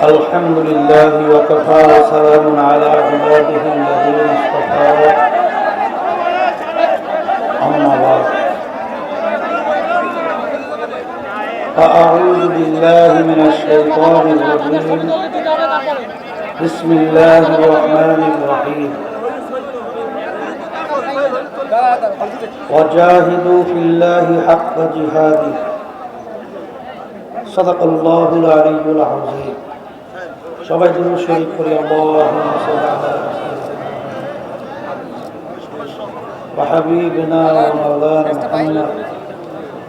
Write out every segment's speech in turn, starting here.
الحمد لله وكفى وسلام على عباده الذين اصطفى. أما بعد. فأعوذ بالله من الشيطان الرجيم. بسم الله الرحمن الرحيم. وجاهدوا في الله حق جهاده. صدق الله العلي العظيم. সবাই দুরূদ শরীফ করি আল্লাহুম্মা সাল্লি আলা وحبيبنا ومولانا محمد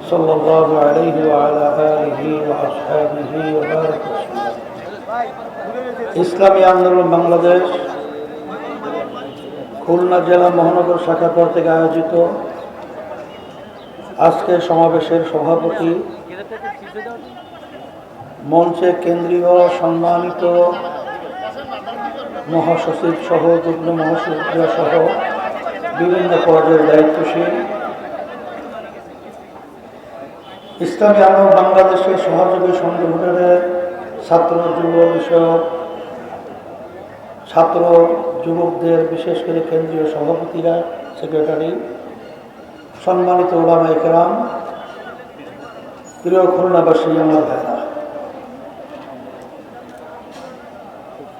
صلى الله عليه وعلى آله وأصحابه وبارك وسلم ইসলামী আন্দোলন বাংলাদেশ খুলনা জেলা মহানগর শাখা কর্তৃক আয়োজিত আজকের সমাবেশের সভাপতি মঞ্চে কেন্দ্রীয় সম্মানিত মহাসচিব সহ যুগ্ম মহাসচিব সহ বিভিন্ন পর্যায়ের দায়িত্বশীল ইসলামী আলো বাংলাদেশের সহযোগী সংগঠনের ছাত্র যুব বিষয়ক, ছাত্র যুবকদের বিশেষ করে কেন্দ্রীয় সভাপতিরা, সেক্রেটারি, সম্মানিত ওলামা একরাম প্রিয় খুলনাবাসী, আমার ভাইরা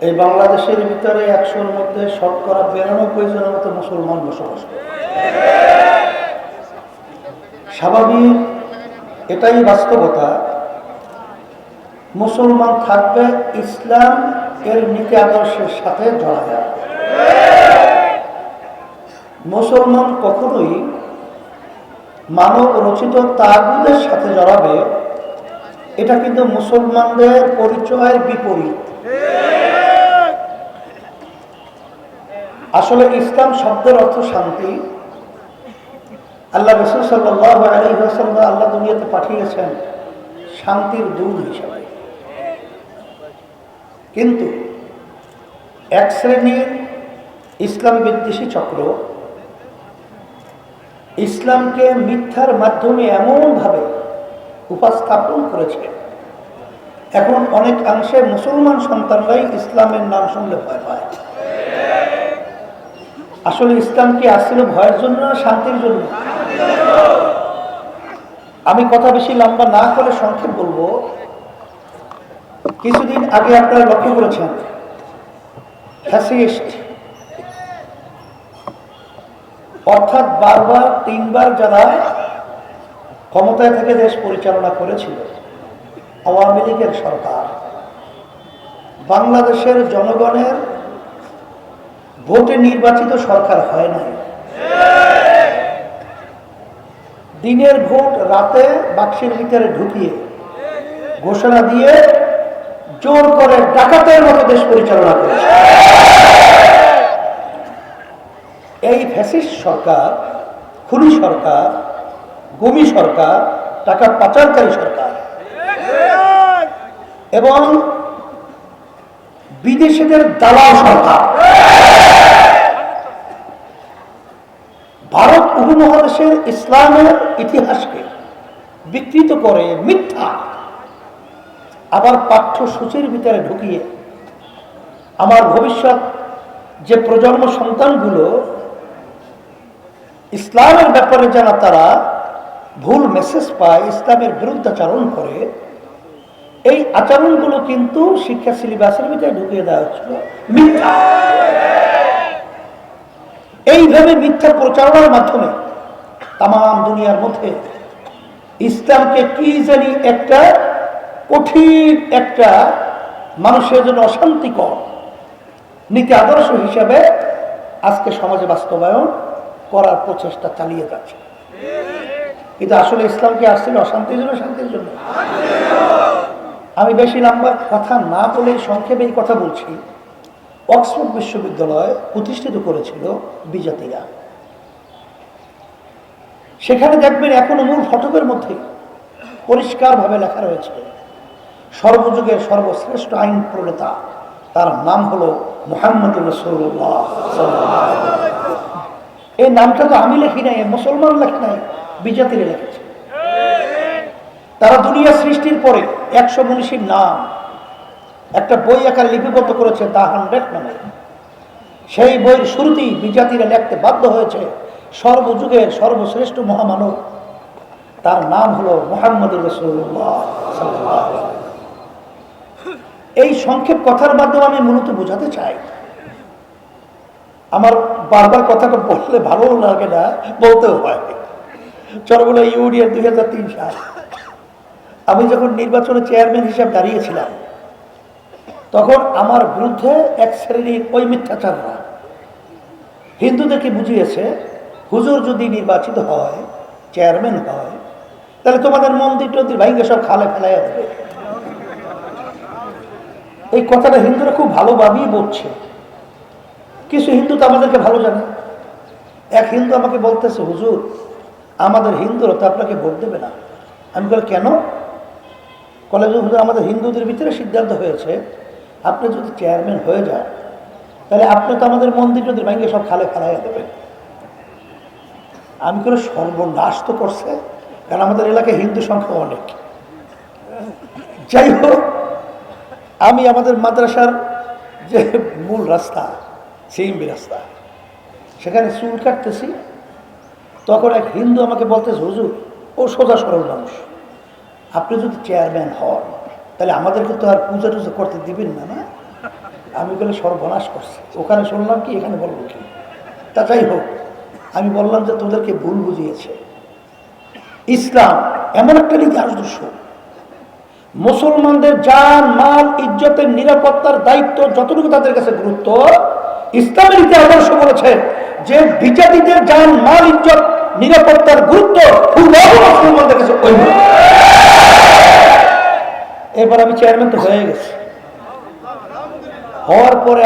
এই বাংলাদেশের ভিতরে একশোর মধ্যে শতকরা বিরানব্বই জনের মতো মুসলমান বসবাস করে। স্বাভাবিক, এটাই বাস্তবতা। মুসলমান থাকবে ইসলাম এর নীতি আদর্শের সাথে জড়ায়। মুসলমান কখনোই মানব রচিত তাগুদের সাথে জড়াবে, এটা কিন্তু মুসলমানদের পরিচয়ের বিপরীত। আসলে ইসলাম শব্দের অর্থ শান্তি। আল্লাহ রসুল সাল্লাহ আলী আল্লাহ দুনিয়াতে পাঠিয়েছেন শান্তির দূর হিসাবে। কিন্তু এক শ্রেণির ইসলাম বিদ্বেষী চক্র ইসলামকে মিথ্যার মাধ্যমে এমনভাবে উপস্থাপন করেছে। এখন অনেক অংশে মুসলমান সন্তানরাই ইসলামের নাম শুনলে ভয় পায়। আসলে ইসলাম কি আসছিল ভয়ের জন্য না শান্তির জন্য? আমি কথা বেশি লম্বা না করে সংক্ষেপ বলব। কিছুদিন আগে আপনারা লক্ষ্য করেছেন, ফ্যাসিস্ট অর্থাৎ বারবার, তিনবার যারা ক্ষমতায় থেকে দেশ পরিচালনা করেছিল, আওয়ামী লীগের সরকার, বাংলাদেশের জনগণের ভোটে নির্বাচিত সরকার হয় না দিনের ভোট রাতে বাক্সের ভিতরে ঢুকিয়ে ঘোষণা দিয়ে জোর করে ডাকাতের মতো দেশ পরিচালনা করেছে। এই ফ্যাসিস্ট সরকার, খুনি সরকার, গমি সরকার, টাকা পাচারকারী সরকার এবং বিদেশিদের দালাল সরকার। ভারত উপমহাদেশের ইসলামের ইতিহাসকে বিকৃত করে মিথ্যা, আবার পাঠ্যসূচির ভিতরে ঢুকিয়ে আমার ভবিষ্যৎ যে প্রজন্ম সন্তানগুলো ইসলামের ব্যাপারে যারা তারা ভুল মেসেজ পায়, ইসলামের বিরুদ্ধাচরণ করে এই আচরণগুলো কিন্তু শিক্ষা সিলেবাসের ভিতরে ঢুকিয়ে দেওয়া হচ্ছিল। এইভাবে মিথ্যা প্রচারণার মাধ্যমে তাম দুনিয়ার মধ্যে ইসলামকে কি জানি একটা কঠিন একটা মানুষের জন্য অশান্তিকর নীতি আদর্শ হিসাবে আজকে সমাজে বাস্তবায়ন করার প্রচেষ্টা চালিয়ে যাচ্ছে। কিন্তু আসলে ইসলামকে আসছিল অশান্তির জন্য? শান্তির জন্য। আমি বেশি লম্বা কথা না বলে সংক্ষেপে এই কথা বলছি। অক্সফোর্ড বিশ্ববিদ্যালয় প্রতিষ্ঠিত করেছিল বিজাতিরা। সেখানে দেখবেন এখনও মূল ফটকের মধ্যে পরিষ্কারভাবে লেখা রয়েছে, সর্বযুগের সর্বশ্রেষ্ঠ আইন প্রণেতা, তার নাম হলো মোহাম্মদ এই নামটা তো আমি লেখি নাই, মুসলমান লেখে নাই, বিজাতিরা লিখেছে। তারা দুনিয়া সৃষ্টির পরে একশো মনীষীর নাম, একটা বই আকারে লিপিবদ্ধ করেছে দা হান্ড্রেড নামে। সেই বইয়ের শুরুতেই বিজাতিরা লিখতে বাধ্য হয়েছে, সর্বযুগের সর্বশ্রেষ্ঠ মহামানব। তার নাম হলো মোহাম্মদ। এই সংক্ষেপ কথার মাধ্যমে আমি মূলত বোঝাতে চাই, আমার বারবার কথাটা বললে ভালো লাগে না, বলতেও হয়। চরগুলো ইউডিয়ার দুই হাজার তিন সাল। আমি যখন নির্বাচনে চেয়ারম্যান হিসাবে দাঁড়িয়েছিলাম, তখন আমার বিরুদ্ধে এক শ্রেণির ওই মিথ্যাচাররা হিন্দুদেরকে বুঝিয়েছে, হুজুর যদি নির্বাচিত হয়, চেয়ারম্যান হয়, তাহলে তোমাদের মন্দির টন্দির ভাইকে সব খালে ফেলাইয়া দেবে। এই কথাটা হিন্দুরা খুব ভালোভাবেই বলছে। কিছু হিন্দু তো আমাদেরকে ভালো জানে। এক হিন্দু আমাকে বলতেছে, হুজুর, আমাদের হিন্দুরা তো আপনাকে ভোট দেবে না। আমি বলি কেন? কলেজ আমাদের হিন্দুদের ভিতরে সিদ্ধান্ত হয়েছে, আপনি যদি চেয়ারম্যান হয়ে যান, তাহলে আপনি তো আমাদের মন্দির যদি ভাঙ্গে সব খালে ফেলাইয়া দেবেন। আমি করে সর্বনাশ তো করছে, কারণ আমাদের এলাকায় হিন্দু সংখ্যা অনেক। যাই হোক, আমি আমাদের মাদ্রাসার যে মূল রাস্তা, সিএমবি রাস্তা, সেখানে চুল কাটতেছি। তখন এক হিন্দু আমাকে বলতেছে, হুজুর, ও সোজা সরল মানুষ। আপনি যদি চেয়ারম্যান হন, তাহলে আমাদেরকে তো আর পূজা টুজা করতে দিবেন না না? আমি বলে সর্বনাশ করছি। ওখানে শুনলাম কি, এখানে বলব কি? তা যাই হোক, আমি বললাম যে তোদেরকে ভুল বুঝিয়েছে। ইসলাম এমন একটা নীতি আদর্শ। মুসলমানদের যান মাল, ইজ্জতের নিরাপত্তার দায়িত্ব যতটুকু তাদের কাছে গুরুত্ব, ইসলামের ইতি আদর্শ বলেছে যে বিজাতিদের যান মাল, ইজ্জত, নিরাপত্তার গুরুত্ব মুসলমানদের কাছে ওই এবার আমি চেয়ারম্যান তো হয়ে গেছি। হওয়ার পরে